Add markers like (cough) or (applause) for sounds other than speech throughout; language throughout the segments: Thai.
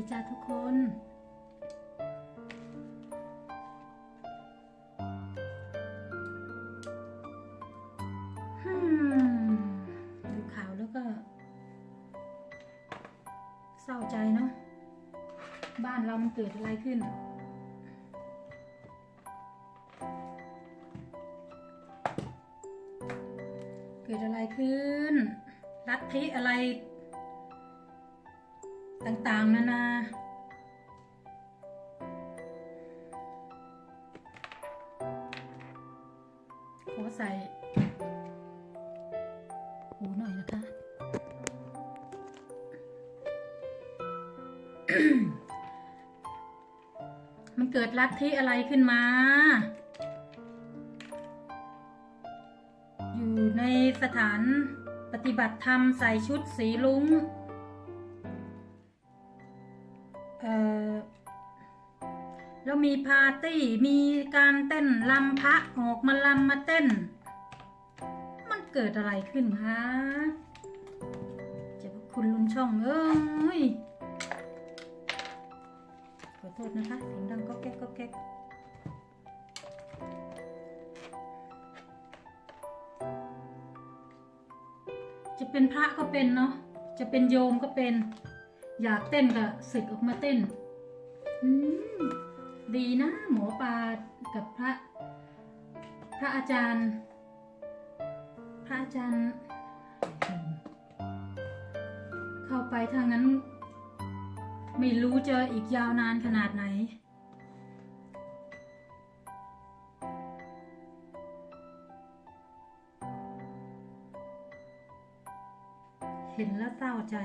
ดีจ้าทุกคนฮึดูข่าวแล้วก็ เศร้าใจเนาะ บ้านเรามันเกิดอะไรขึ้นเกิดอะไรขึ้นลัทธิอะไร ต่างๆ นานา ขอใส่หูหน่อยนะคะ มันเกิดลัทธิอะไรขึ้นมา อยู่ในสถานปฏิบัติธรรมใส่ชุดสีลุง มีปาร์ตี้ มีการเต้นลำพระออกมาลำมาเต้น มันเกิดอะไรขึ้นคะจะคุณลุงช่องเอ้ยขอโทษนะคะเสียงดังก็แก๊กก็แก๊กจะเป็นพระก็เป็นเนาะ จะเป็นโยมก็เป็น อยากเต้นก็สึกออกมาเต้น อืม ดีนะหมอปลากับพระพระอาจารย์ พระอาจารย์ เข้าไปทางนั้น ไม่รู้เจะอีกยาวนานขนาดไหน เห็นแล้วเศร้าใจ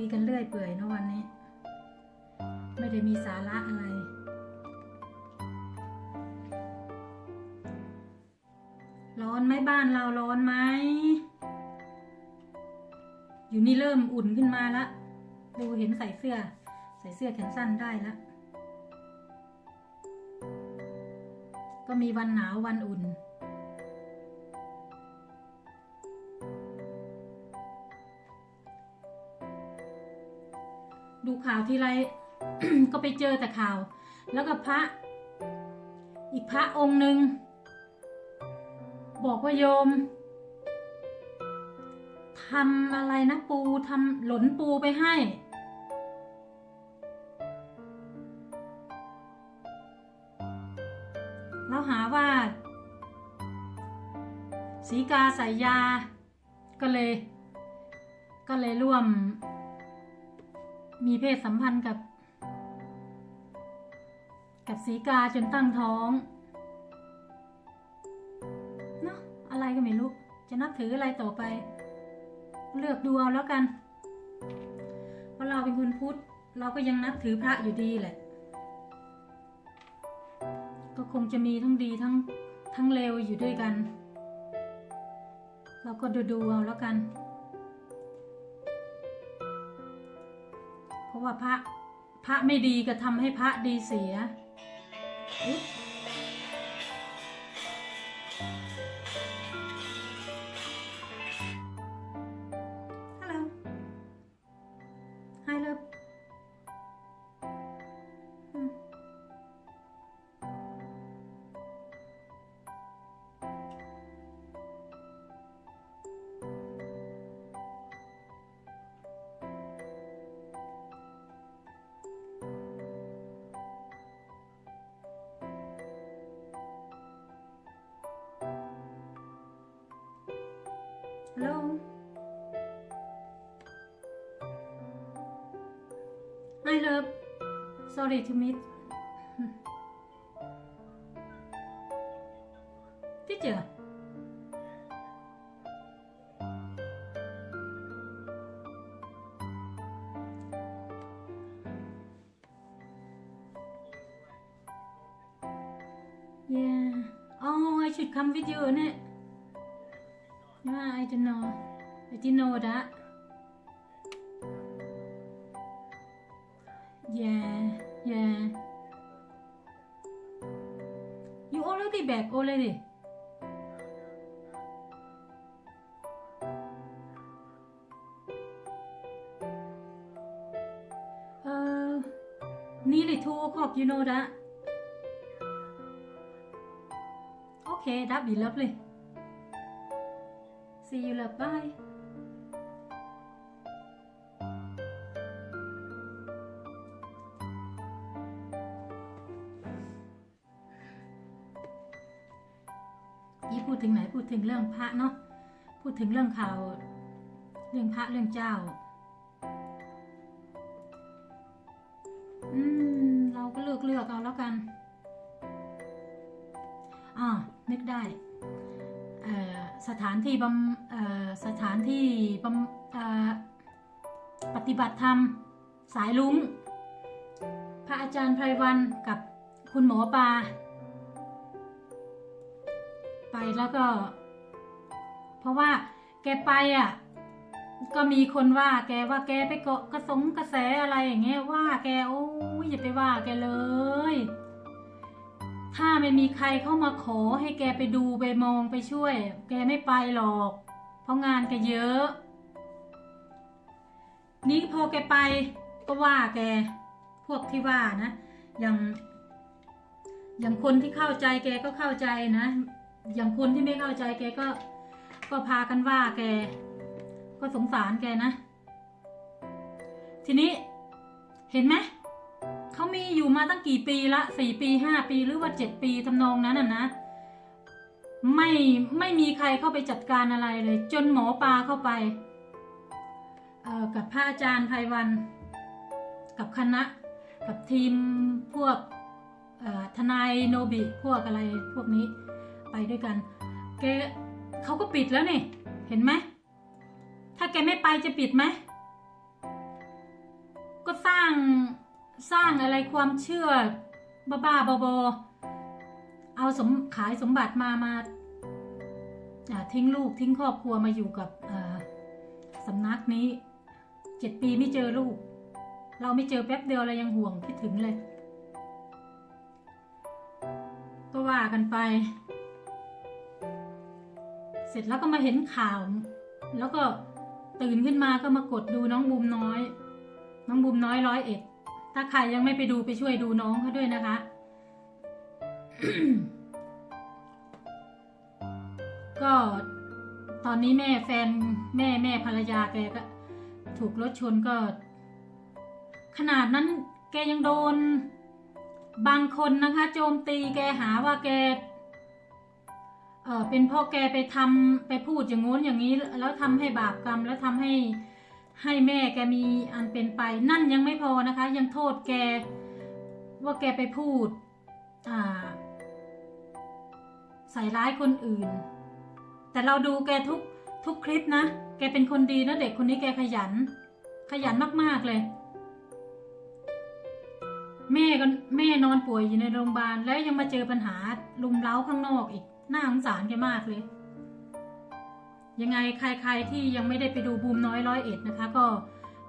ยกันเรื่อยเปื่อยเนะวันนี้ ไม่ได้มีสาระอะไร ร้อนไหมบ้านเราร้อนไหม อยู่นี่เริ่มอุ่นขึ้นมาละ ดูเห็นใส่เสื้อ ใส่เสื้อแขนสั้นได้ละ ก็มีวันหนาววันอุ่น ดูข่าวทีไร ก็ไปเจอแต่ข่าว แล้วก็พระ อีกพระองค์หนึ่ง บอกว่าโยมทำอะไรนะปูทำหลนปูไปให้ แล้วหาว่าสีกาใส่ยา ก็เลย ก็เลยร่วม มีเพศสัมพันธ์กับ กับสีกาจนตั้งท้องเนาะอะไรก็ไม่รู้ จะนับถืออะไรต่อไป เลือกดูเอาแล้วกัน เพราะเราเป็นคนพุทธ เราก็ยังนับถือพระอยู่ดีแหละ ก็คงจะมีทั้งดีทั้งทั้งเลวอยู่ด้วยกัน เราก็ดูดูเอาแล้วกัน ว่าพระ พระไม่ดีก็ทำให้พระดีเสีย Hello? Hi, love. Sorry to meet. (laughs) Teacher. Yeah. Oh, I should come with you, innit? I didn't know that Yeah yeah You already back already Uh, nearly two o'clock, you know that? Okay, that'd be lovely. See you, love. Bye. ถึงเรื่องพระเนาะพูดถึงเรื่องข่าว เรื่องพระเรื่องเจ้า อืม เราก็เลือกเลือกเอาแล้วกันอ่านึกได้เอ่อสถานที่บำเอ่อสถานที่บำเอ่อปฏิบัติธรรม สายลุงพระอาจารย์ไพรวันกับคุณหมอปลาไปแล้วก็ เพราะว่าแกไปอะ ก็มีคนว่าแกว่าแกไปเกาะกระสงกระแสอะไรอย่างเงี้ยว่าแกโอ้ยอย่าไปว่าแกเลย ถ้าไม่มีใครเข้ามาขอให้แกไปดูไปมองไปช่วย แกไม่ไปหรอก เพราะงานแกเยอะ นี่พอแกไปก็ว่าแกพวกที่ว่านะ อย่าง อย่างคนที่เข้าใจแกก็เข้าใจนะ อย่างคนที่ไม่เข้าใจแกก็ ก็พากันว่าแก ก็สงสารแกนะ ทีนี้เห็นไหมเขามีอยู่มาตั้งกี่ปีละสี่ปีห้าปีหรือว่าเจ็ดปีทำนองนั้นน่ะนะ ไม่ไม่มีใครเข้าไปจัดการอะไรเลย จนหมอปลาเข้าไปกับพระอาจารย์ไพวัน กับคณะ กับทีมพวกทนายโนบิพวกอะไรพวกนี้ไปด้วยกัน แก เขาก็ปิดแล้วนี่ เห็นไหม ถ้าแกไม่ไปจะปิดไหม ก็สร้างสร้างอะไรความเชื่อ บ้าๆบอๆเอาสมขายสมบัติมามาทิ้งลูกทิ้งครอบครัวมาอยู่กับสำนักนี้เจ็ดปีไม่เจอลูก เราไม่เจอแป๊บเดียวเรายังห่วงคิดถึงเลย ก็ว่ากันไป เสร็จแล้วก็มาเห็นข่าว แล้วก็ตื่นขึ้นมาก็มากดดูน้องบูมน้อย น้องบูมน้อยร้อยเอ็ด ถ้าใครยังไม่ไปดูไปช่วยดูน้องเขาด้วยนะคะ ก็ตอนนี้แม่แฟนแม่แม่ภรรยาแกก็ ถูกรถชนก็ ขนาดนั้นแกยังโดน บางคนนะคะ โจมตีแกหาว่าแก เป็นพ่อแกไปทำไปพูดอย่างงู้นอย่างนี้ แล้วทำให้บาปกรรม แล้วทำให้ให้แม่แกมีอันเป็นไป นั่นยังไม่พอนะคะ ยังโทษแกว่าแกไปพูดใส่ร้ายคนอื่น แต่เราดูแกทุกทุกคลิปนะ แกเป็นคนดีนะเด็กคนนี้แกขยัน ขยันมากๆเลย แม่ก็แม่นอนป่วยอยู่ในโรงพยาบาลแล้วยังมาเจอปัญหาลุมเล้าข้างนอกอีก น่าสงสารแกมากเลย ยังไงใครๆที่ยังไม่ได้ไปดูบูมน้อยร้อยเอ็ดนะคะ ก็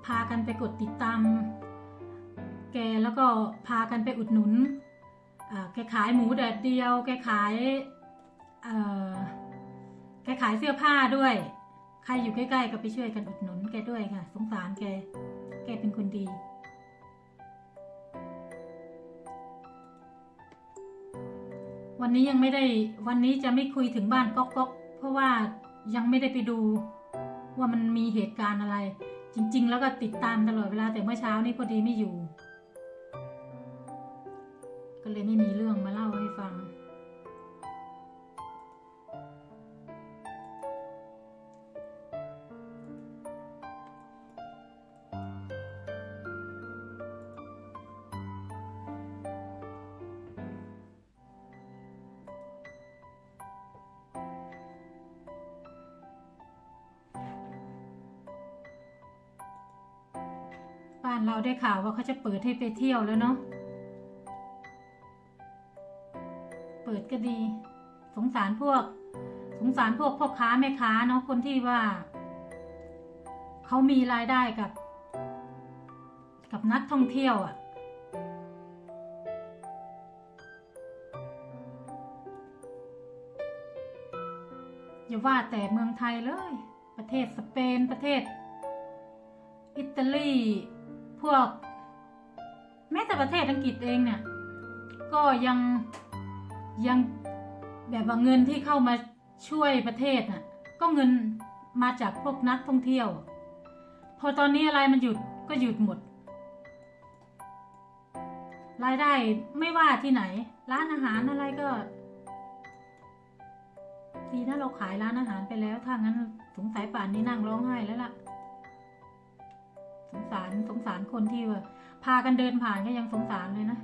พากันไปกดติดตาม แกแล้วก็พากันไปอุดหนุนแกขายหมูแดดเดียว แกขายแกขายเสื้อผ้าด้วย ใครอยู่ใกล้ๆก็ไปช่วยกันอุดหนุนแกด้วยค่ะ สงสารแก แกเป็นคนดี วันนี้ยังไม่ได้ วันนี้จะไม่คุยถึงบ้านก๊อกก๊อกเพราะว่ายังไม่ได้ไปดู ว่ามันมีเหตุการณ์อะไร จริง ๆ แล้วก็ติดตามตลอดเวลาแต่เมื่อเช้านี้พอดีไม่อยู่ ก็เลยไม่มีเรื่องมาเล่า บ้านเราได้ข่าวว่าเขาจะเปิดให้ไปเที่ยวแล้วเนาะ เปิดก็ดี สงสารพวก สงสารพวกพ่อค้าแม่ค้าเนาะคนที่ว่า เขามีรายได้กับ กับนักท่องเที่ยวอะ่ะอย่าว่าแต่เมืองไทยเลย ประเทศสเปนประเทศ อิตาลี พวก แม้แต่ประเทศอังกฤษเองเนี่ย ก็ยังยังแบบว่าเงินที่เข้ามาช่วยประเทศน่ะ ก็เงินมาจากพวกนักท่องเที่ยว พอตอนนี้อะไรมันหยุดก็หยุดหมด รายได้ไม่ว่าที่ไหน ร้านอาหารอะไรก็ดีนะเราขายร้านอาหารไปแล้วถ้างั้นสงสัยป่านนี้นั่งร้องไห้แล้วล่ะ สงสารสงสารคนที่ว่าพากันเดินผ่านก็ยังสงสารเลยนะ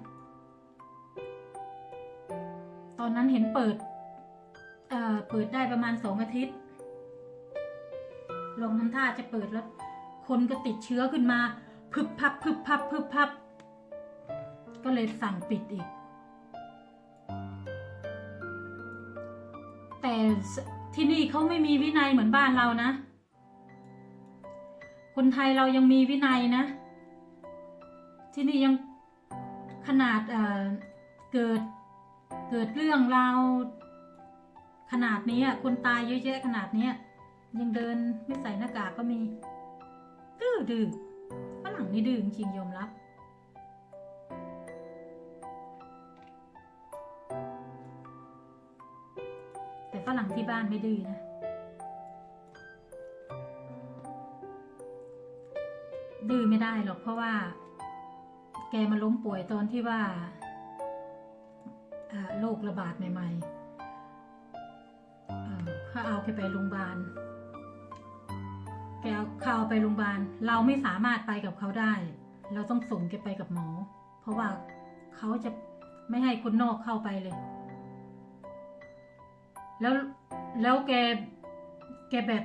ตอนนั้นเห็นเปิดเอ่อเปิดได้ประมาณสองอาทิตย์ลงทำท่าจะเปิดแล้ว คนก็ติดเชื้อขึ้นมาพึบพับพึบพับพึบพับ ก็เลยสั่งปิดอีก แต่ที่นี่เขาไม่มีวินัยเหมือนบ้านเรานะ คนไทยเรายังมีวินัยนะ ที่นี่ยังขนาดเเกิดเกิดเรื่องราวขนาดนี้คนตายเยอะแยะขนาดนี้ยังเดินไม่ใส่หน้ากากก็มี ดื้อดื้อฝรั่งนี่ดื้อจริงยอมรับแต่ฝรั่งที่บ้านไม่ดื้อนะ ดื้อไม่ได้หรอกเพราะว่า แกมาล้มป่วยตอนที่ว่าโรคระบาดใหม่ๆเอ่อเขาเอาแกไปโรงพยาบาล แกเอาเขาเอาไปโรงพยาบาล เราไม่สามารถไปกับเขาได้ เราต้องส่งแกไปกับหมอ เพราะว่าเขาจะไม่ให้คนนอกเข้าไปเลย แล้วแล้วแกแกแบบ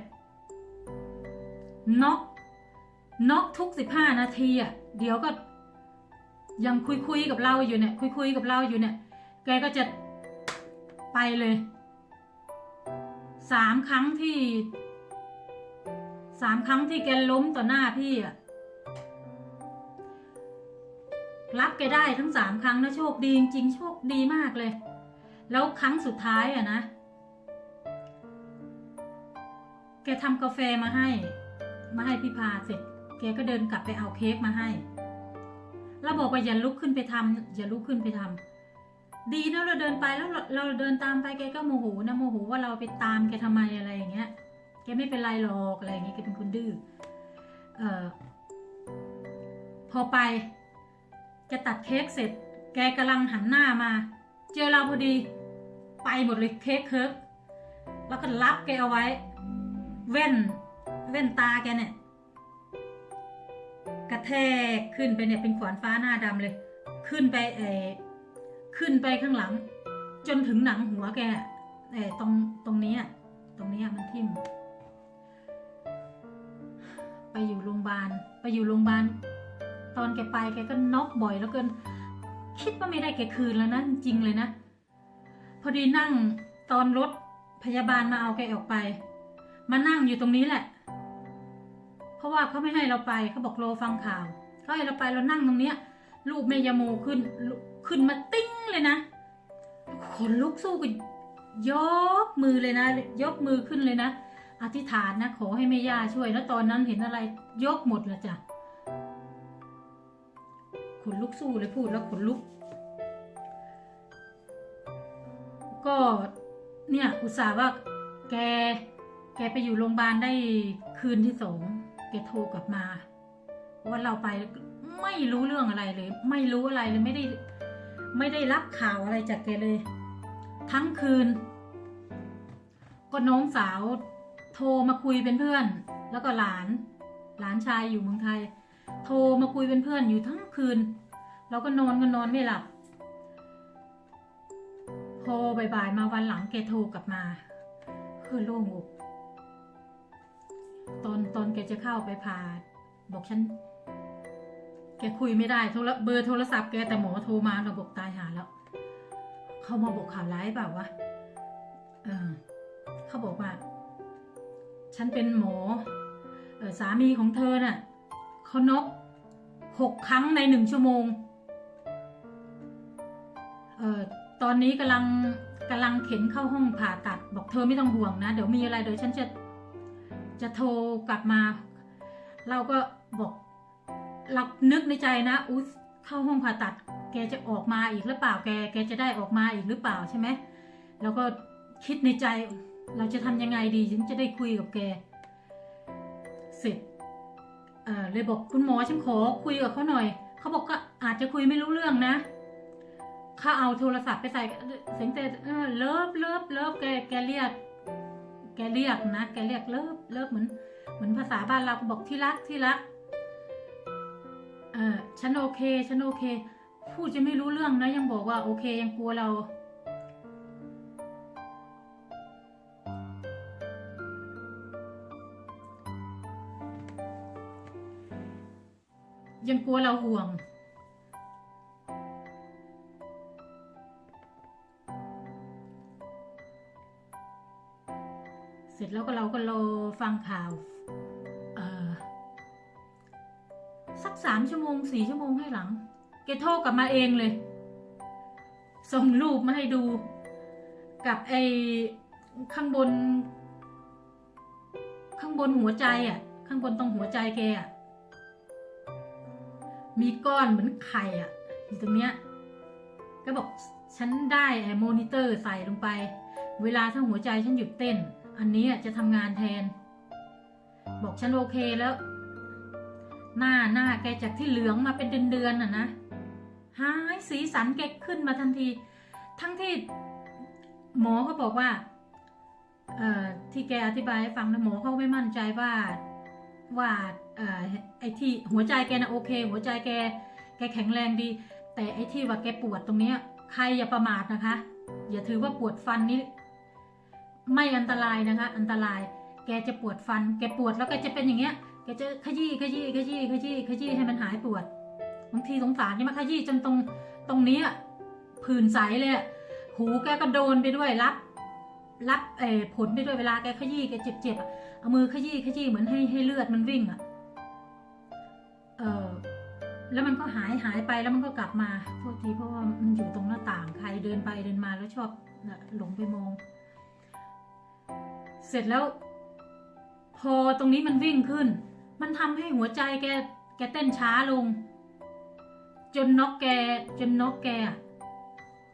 น็อก น็อกทุกสิบห้านาทีอะเดี๋ยวก็ยังคุยคุยๆกับเราอยู่เนี่ย คุยคุยๆกับเราอยู่เนี่ย แกก็จะไปเลยสามครั้งที่สามครั้งที่แกล้มต่อหน้าพี่อะรับแกได้ทั้งสามครั้งนะโชคดีจริงโชคดีมากเลย แล้วครั้งสุดท้ายอะนะ แกทำกาแฟมาให้ มาให้พี่พาเสร็จ แกก็เดินกลับไปเอาเค้กมาให้เราบอกว่าอย่าลุกขึ้นไปทำอย่าลุกขึ้นไปทำดีนะเราเดินไปแล้วเราเดินตามไปแกก็โมโหนะโมโหว่าเราไปตามแกทำไมอะไรอย่างเงี้ยแกไม่เป็นไรหรอกอะไรอย่างเงี้ยแกเป็นคนดื้อเอ่อพอไปแกตัดเค้กเสร็จ แกกำลังหันหน้ามา เจอเราพอดีไปหมดเลยเค้กเคิร์กแล้วก็รับแกเอาไว้ เว้นเว้นตาแกเนี่ย กระแทกขึ้นไปเนี่ยเป็นขวานฟ้าหน้าดำเลย ขึ้นไปเออขึ้นไปข้างหลัง จนถึงหนังหัวแกเออตรงตรงนี้ตรงนี้มันทิ่มไปอยู่โรงพยาบาลไปอยู่โรงพยาบาลตอนแกไปแกก็น็อกบ่อยแล้วเกิน คิดว่าไม่ได้แกคืนแล้วนะจริงเลยนะ พอดีนั่งตอนรถพยาบาลมาเอาแกออกไป มานั่งอยู่ตรงนี้แหละ เพราะว่าเขาไม่ให้เราไปเขาบอกรอฟังข่าวเขาให้เราไปเรานั่งตรงเนี้ยลูกแม่ยาโมขึ้นขึ้นมาติ้งเลยนะขนลุกสู้ก็ยกมือเลยนะ ยกมือขึ้นเลยนะ อธิษฐานนะ ขอให้แม่ย่าช่วย แล้วตอนนั้นเห็นอะไรยกหมดเลยจ้ะขนลุกสู้เลยพูดแล้วขนลุก ก็เนี่ยอุตส่าห์ว่าแก แกไปอยู่โรงพยาบาลได้คืนที่สอง แกโทรกลับมา ว่าเราไปไม่รู้เรื่องอะไรเลย ไม่รู้อะไรเลยไม่ได้ไม่ได้รับข่าวอะไรจากแกเลย ทั้งคืน ก็น้องสาวโทรมาคุยเป็นเพื่อน แล้วก็หลาน หลานชายอยู่เมืองไทย โทรมาคุยเป็นเพื่อนอยู่ทั้งคืน เราก็นอนก็นอนไม่หลับพอบ่ายๆมาวันหลังแกโทรกลับมา คือโล่งอก ตอนตอนแกจะเข้าไปผ่าบอกฉัน แกคุยไม่ได้โทรเบอร์โทรศัพท์แกแต่หมอโทรมาเราบอกตายหาแล้ว เขามาบอกข่าวร้ายเปล่าวะเออเขาบอกว่า ฉันเป็นหมอออสามีของเธอน่ะเขานกหกครั้งในหนึ่งชั่วโมงเออตอนนี้กำลังกำลังเข็นเข้าห้องผ่าตัด บอกเธอไม่ต้องห่วงนะ เดี๋ยวมีอะไรเดี๋ยวฉันจะ จะโทรกลับมา เราก็บอกเรานึกในใจนะอุ๊เข้าห้องผ่าตัด แกจะออกมาอีกหรือเปล่าแก แกจะได้ออกมาอีกหรือเปล่าใช่ไหมแล้วก็คิดในใจเราจะทำยังไงดีฉันจะได้คุยกับแก เสร็จเออเลยบอกคุณหมอฉันขอคุยกับเขาหน่อย เขาบอกก็อาจจะคุยไม่รู้เรื่องนะเขาเอาโทรศัพท์ไปใส่เสียงแต่เลิฟเลิฟเลิฟแกแกเรียก แกเรียกนะแกเรียกเลิฟเลิฟเหมือน เหมือนภาษาบ้านเราบอกที่รักที่รักเออฉันโอเคฉันโอเค พูดจะไม่รู้เรื่องนะยังบอกว่าโอเคยังกลัวเรา ยังกลัวเราห่วง แล้วก็เราก็รอฟังข่าวสักสามชั่วโมงสี่ชั่วโมงให้หลังแกโทรกลับมาเองเลย ส่งรูปมาให้ดู กับไอ้ข้างบน ข้างบนหัวใจอะ ข้างบนตรงหัวใจแกอะมีก้อนเหมือนไข่อะ อยู่ตรงเนี้ยก็บอกฉันได้ไอ้โมนิเตอร์ใส่ลงไป เวลาถ้าหัวใจฉันหยุดเต้น อันนี้จะทำงานแทน บอกฉันโอเคแล้ว หน้าหน้าแกจากที่เหลืองมาเป็นเดือนๆน่ะนะหายสีสันแกขึ้นมาทันที ทั้งที่หมอเขาบอกว่าเอ่อที่แกอธิบายให้ฟังนะหมอเขาไม่มั่นใจว่าว่าเอ่อไอ้ที่หัวใจแกนะโอเค หัวใจแก แกแข็งแรงดี แต่ไอ้ที่ว่าแกปวดตรงเนี้ยใครอย่าประมาทนะคะ อย่าถือว่าปวดฟันนี้ ไม่อันตรายนะคะ อันตราย แกจะปวดฟัน แกปวดแล้วแกจะเป็นอย่างเงี้ย แกจะขยี้ขยี้ขยี้ขยี้ขยี้ให้มันหายปวด บางทีสงสารใช่ไหมขยี้จนตรงตรงนี้ผื่นใสเลยหูแกก็โดนไปด้วยรับรับเออผลไปด้วยเวลาแกขยี้แกเจ็บเจ็บๆเอามือขยี้ขยี้เหมือนให้ให้เลือดมันวิ่งอะเออแล้วมันก็หายหายไปแล้วมันก็กลับมาโทษทีเพราะว่ามันอยู่ตรงหน้าต่างใครเดินไปเดินมาแล้วชอบหลงไปมอง เสร็จแล้ว พอตรงนี้มันวิ่งขึ้น มันทำให้หัวใจแกแกเต้นช้าลง จนนกแกจนนกแก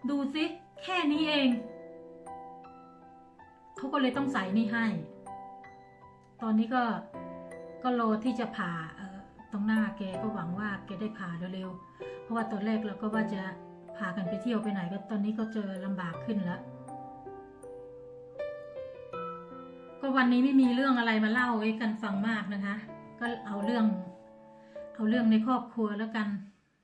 ดูสิแค่นี้เอง เขาก็เลยต้องใส่นี่ให้ ตอนนี้ก็ก็รอที่จะผ่าเออตรงหน้าแกก็หวังว่าแกได้ผ่าเร็วๆ เพราะว่าตอนแรกเราก็ว่าจะพากันไปเที่ยวไปไหนก็ตอนนี้ก็เจอลำบากขึ้นแล้ว ก็วันนี้ไม่มีเรื่องอะไรมาเล่าให้กันฟังมากนะคะ ก็เอาเรื่อง เอาเรื่องในครอบครัวแล้วกัน